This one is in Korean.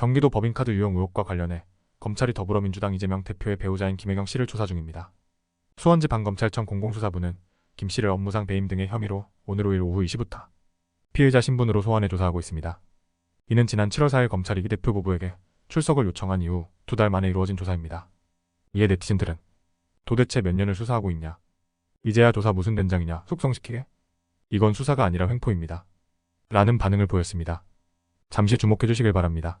경기도 법인카드 유용 의혹과 관련해 검찰이 더불어민주당 이재명 대표의 배우자인 김혜경 씨를 조사 중입니다. 수원지 반검찰청 공공수사부는 김 씨를 업무상 배임 등의 혐의로 오늘 5일 오후 2시부터 피해자 신분으로 소환해 조사하고 있습니다. 이는 지난 7월 4일 검찰이 이 대표 부부에게 출석을 요청한 이후 두 달 만에 이루어진 조사입니다. 이에 네티즌들은 도대체 몇 년을 수사하고 있냐? 이제야 조사 무슨 된장이냐? 숙성시키게? 이건 수사가 아니라 횡포입니다. 라는 반응을 보였습니다. 잠시 주목해 주시길 바랍니다.